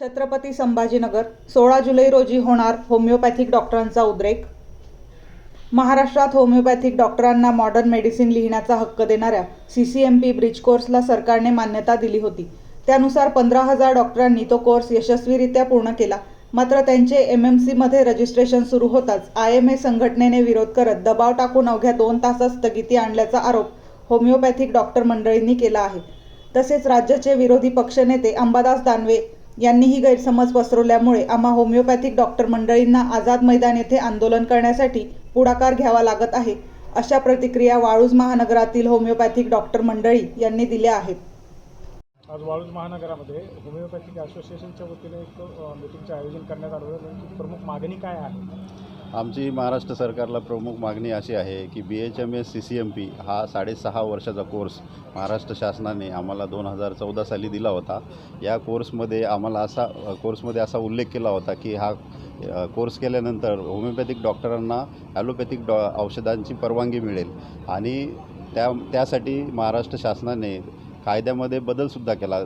छत्रपती संभाजीनगर सोळा जुलै रोजी होणार होमिओपॅथिक डॉक्टरांचा उद्रेक. महाराष्ट्रात होमिओपॅथिक डॉक्टरांना मॉडर्न मेडिसिन लिहिण्याचा हक्क देणाऱ्या C C M P bridge कोर्सला सरकारने मान्यता दिली होती. त्यानुसार पंधरा हजार डॉक्टरांनी तो कोर्स यशस्वीरित्या पूर्ण केला. मात्र त्यांचे एम एम सीमध्ये रजिस्ट्रेशन सुरू होताच आय एम ए संघटनेने विरोध करत दबाव टाकून अवघ्या दोन तासात स्थगिती आणल्याचा आरोप होमिओपॅथिक डॉक्टर मंडळींनी केला आहे. तसेच राज्याचे विरोधी पक्षनेते अंबादास दानवे यांनीही गैरसमज पसरवल्यामुळे आम्हा होमिओपॅथिक डॉक्टर मंडळींना आझाद मैदान येथे आंदोलन करण्यासाठी पुढाकार घ्यावा लागत आहे अशा प्रतिक्रिया वाळूज महानगरातील होमिओपॅथिक डॉक्टर मंडळी यांनी दिल्या आहेत. आज वाळूज महानगरामध्ये होमिओपॅथिक असोसिएशनच्या वतीने एक अ, मीटिंगचं आयोजन करण्यात आलं होतं. प्रमुख मागणी काय आहे? आमची महाराष्ट्र सरकारला प्रमुख मागणी अशी आहे की B H M S C C M P हा साडेसहा वर्षाचा कोर्स महाराष्ट्र शासनाने आम्हाला दोन हजार चौदा साली दिला होता. या कोर्समध्ये आम्हाला असा कोर्समध्ये असा उल्लेख केला होता की हा कोर्स केल्यानंतर होमिओपॅथिक डॉक्टरांना ॲलोपॅथिक डॉ औषधांची परवानगी मिळेल. आणि त्या त्यासाठी महाराष्ट्र शासनाने कायद्यामध्ये बदलसुद्धा केला.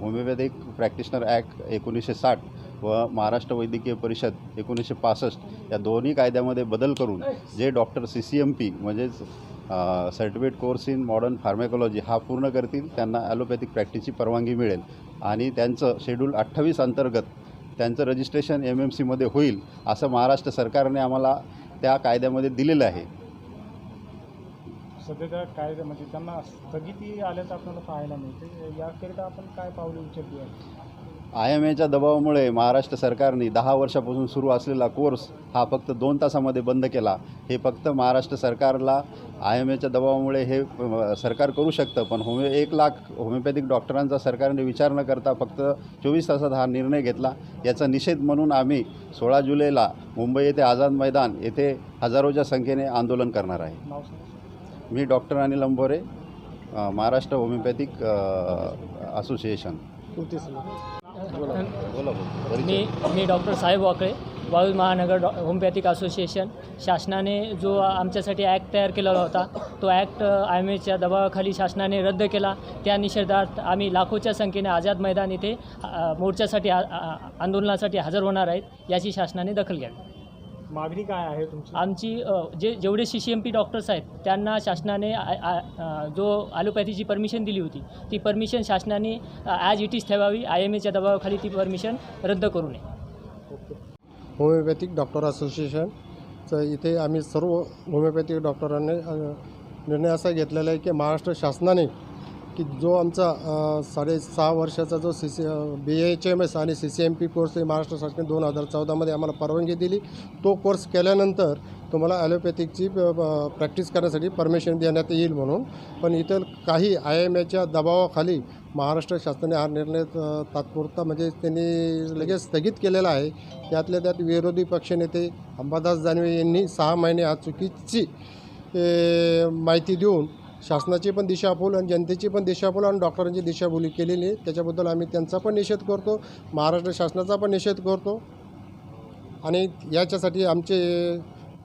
होमिओपॅथिक प्रॅक्टिशनर ॲक्ट एकोणीसशे साठ व महाराष्ट्र वैद्यकीय परिषद एकोणीसशे पासष्ट या दोन्ही कायद्यामध्ये बदल करून जे doctor C C M P म्हणजेच certificate course in modern pharmacology हा पूर्ण करतील त्यांना ॲलोपॅथिक प्रॅक्टिसची परवानगी मिळेल आणि त्यांचं शेड्यूल अठ्ठावीस अंतर्गत त्यांचं रजिस्ट्रेशन एम एम सीमध्ये होईल असं महाराष्ट्र सरकारने आम्हाला त्या कायद्यामध्ये दिलेलं आहे. सध्याच्या कायद्यामध्ये त्यांना स्थगिती आल्याचं आपल्याला पाहायला मिळते. याकरिता आपण काय पावले उचलली आहे आय एम एच्या दबावामुळे महाराष्ट्र सरकारने दहा वर्षापासून सुरू असलेला कोर्स हा फक्त दोन तासामध्ये बंद केला. हे फक्त महाराष्ट्र सरकारला आय एम एच्या दबावामुळे हे सरकार करू शकतं पण होमिओ एक लाख होमिओपॅथिक डॉक्टरांचा सरकारने विचार न करता फक्त चोवीस तासात हा निर्णय घेतला. याचा निषेध म्हणून आम्ही सोळा जुलैला मुंबई येथे आझाद मैदान येथे हजारोच्या संख्येने आंदोलन करणार आहे. मी डॉक्टर अनिल अंबोरे अ, महाराष्ट्र होमिओपॅथिक असोसिएशन. मी मी डॉक्टर साहेब वाकळे वाळू महानगर डॉ होमिओपॅथिक असोसिएशन. शासनाने जो आमच्यासाठी ॲक्ट तयार केलेला होता तो ॲक्ट आय एम एच्या दबावाखाली शासनाने रद्द केला. त्या निषेधार्थ आम्ही लाखोच्या संख्येने आझाद मैदान इथे मोर्चासाठी आ- आंदोलनासाठी हजर होणार आहेत याची शासनाने दखल घ्यावी. मागणी काय आहे तुमची? आमची अ, जे जेवढे C C M P doctors आहेत त्यांना शासनाने आ- आ- अ, जो ॲलोपॅथीची परमिशन दिली होती ती परमिशन शासनाने ॲज इट इज ठेवावी आय एम एच्या दबावाखाली ती परमिशन रद्द करू नये. होमिओपॅथिक डॉक्टर असोसिएशनचं इथे आम्ही सर्व होमिओपॅथिक डॉक्टरांनी अ, निर्णय असा घेतलेला आहे की महाराष्ट्र शासनाने की जो आमचा साडेसहा वर्षाचा जो C C B H M S आणि C C M P course Maharashtra शासनाने दोन हजार चौदामध्ये आम्हाला परवानगी दिली. तो कोर्स केल्यानंतर तुम्हाला ॲलोपॅथिकची प्रॅक्टिस करण्यासाठी परमिशन देण्यात येईल म्हणून. पण इतर काही आय एम एच्या दबावाखाली महाराष्ट्र शासनाने हा निर्णय तात्पुरता म्हणजे त्यांनी लगेच स्थगित केलेला आहे. त्यातल्या त्यात विरोधी पक्षनेते अंबादास दानवे यांनी सहा महिने आज चुकीची माहिती देऊन शासनाची पण दिशाभूल आणि जनतेची पण दिशाभूल आणि डॉक्टरांची दिशाभूली केलेली आहे. त्याच्याबद्दल आम्ही त्यांचा पण निषेध करतो महाराष्ट्र शासनाचा पण निषेध करतो. आणि याच्यासाठी आमचे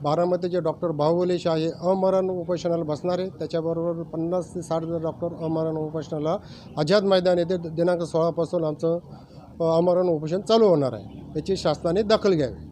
बारामतीचे डॉक्टर बाहुबली शाह हे अमरण उपोषणाला बसणार आहे. त्याच्याबरोबर पन्नास ते साठ डॉक्टर अमरण उपोषणाला आझाद मैदान येथे दिनांक सोळापासून आमचं अमरण उपोषण चालू होणार आहे. याची शासनाने दखल घ्यावी.